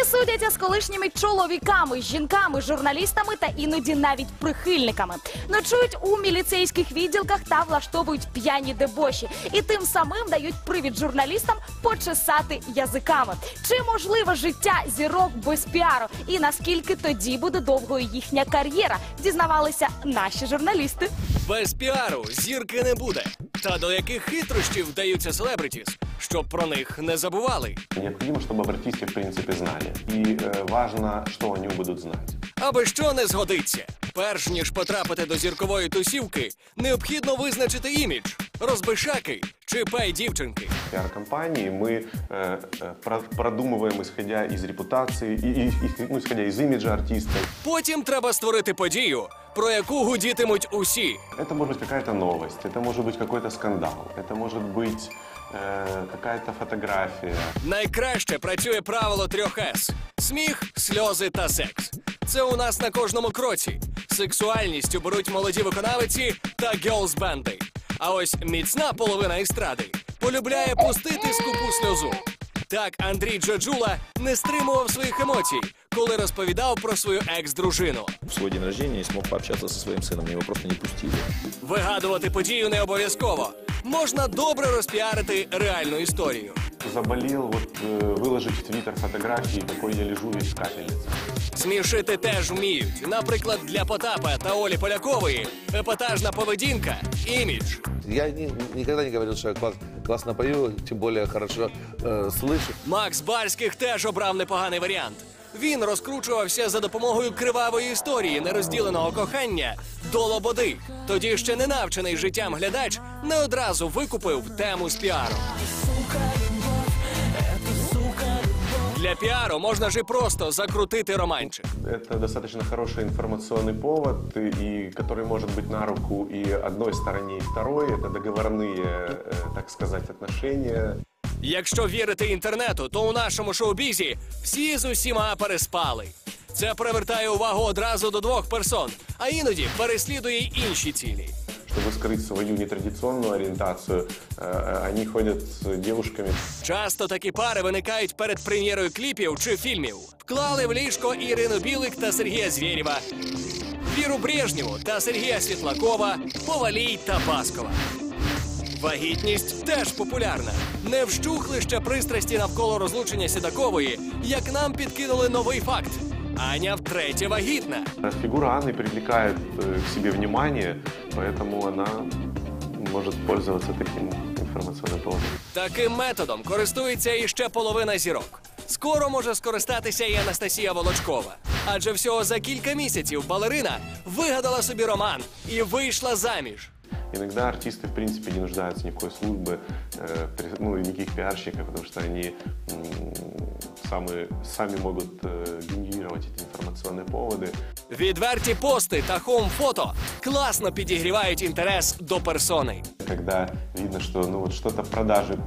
Вони судяться з колишніми чоловіками, жінками, журналістами та іноді навіть прихильниками. Ночують у міліцейських відділках та влаштовують п'яні дебоші, і тим самим дають привід журналістам почесати язиками. Чи можливе життя зірок без піару? І наскільки тоді буде довгою їхня кар'єра? Дізнавалися наші журналісти. Без піару зірки не буде. Та до яких хитрощів вдаються селебритіс, щоб про них не забували. Необходимо, чтобы об артисте, в принципе, знали. И э, важно, что они будут знать. Аби що не згодиться. Перш ніж потрапити до зіркової тусівки, необхідно визначити імідж розбишаки чи пай дівчинки. Пиар-компании мы э, э, про- продумываем, исходя из репутации, и, и- и- ну, исходя из имиджа артиста. Потім треба створити подію, про яку гудітимуть усі. Это может быть какая-то новость, это может быть какой-то скандал, это может быть э, какая-то фотография. Найкраще працює правило трьох С: сміх, сльози та секс. Це у нас на кожному кроці. Сексуальністю беруть молоді виконавиці та гьолз-бенди. А ось міцна половина естради полюбляє пустити скупу сльозу. Так Андрій Джаджула не стримував своїх емоцій, коли розповідав про свою екс-дружину. в свой день рождения не смог пообщаться со своим сыном, его просто не пустили. Вигадувати подію не обов'язково. Можна добре розпіарити реальну історію. Заболел, вот э, выложить в Твиттер фотографии, какой я лежу весь в капельнице. Смішити теж вміють. Наприклад, для Потапа та Олі Полякової епатажна поведінка, імідж. Я ни- никогда не говорил, что я класс- классно пою, тем более хорошо э, слышу. Макс Бальських теж обрав непоганий варіант. Він розкручувався за допомогою кривавої історії нерозділеного кохання до лободи. Тоді ще не навчений життям глядач не одразу викупив тему з піару. Для піару можна ж і просто закрутити романчик. Это достаточно хороший информационный повод, и который может быть на руку и одной стороне, и второй. Это договорные, э, так сказать, отношения. Якщо вірити інтернету, то у нашому шоу-бізі всі з усіма переспали. Це привертає увагу одразу до двох персон, а іноді переслідує й інші цілі. Чтобы скрыть свою нетрадиционную ориентацию, э, э, они ходят с девушками. Часто такі пари виникають перед прем'єрою кліпів чи фільмів. Вклали в ліжко Ірину Білик та Сергія Звєрєва, Віру Брежнєву та Сергія Світлакова, Повалій та Баскова. Вагітність теж популярна. Не вщухли ще пристрасті навколо розлучення Сідакової, як нам підкинули новий факт. Аня втретє вагітна. Э, Фигура Анны привлекает э, к себе внимание, поэтому она может пользоваться таким информационным поводом. Таким методом користується іще половина зірок. Скоро може скористатися і Анастасія Волочкова. Адже всього за кілька місяців балерина вигадала собі роман і вийшла заміж. Иногда артисты, в принципе, не нуждаются ни в какой службы, э, при- ну, и никаких пиарщиков, потому что они м, сами, сами могут э, генерировать эти информационные поводы. Відверті пости та хоум-фото класно підігрівають інтерес до персони. Когда видно, что ну, вот что-то продажи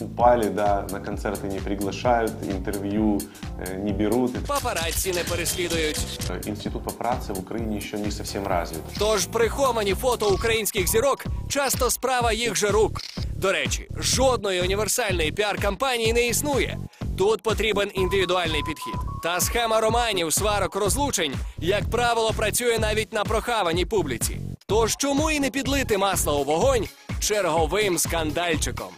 упали, да, на концерты не приглашают, интервью э, не берут. Папараці не переслідують. Э, Институт папарацци в Украине еще не совсем развит. Тож приховані фото українських зірок часто справа їх же рук. До речі, жодної універсальної піар-кампанії не існує. Тут потрібен індивідуальний підхід. Та схема романів, сварок, розлучень, як правило, працює навіть на прохаваній публіці. Тож чому і не підлити масло у вогонь черговим скандальчиком?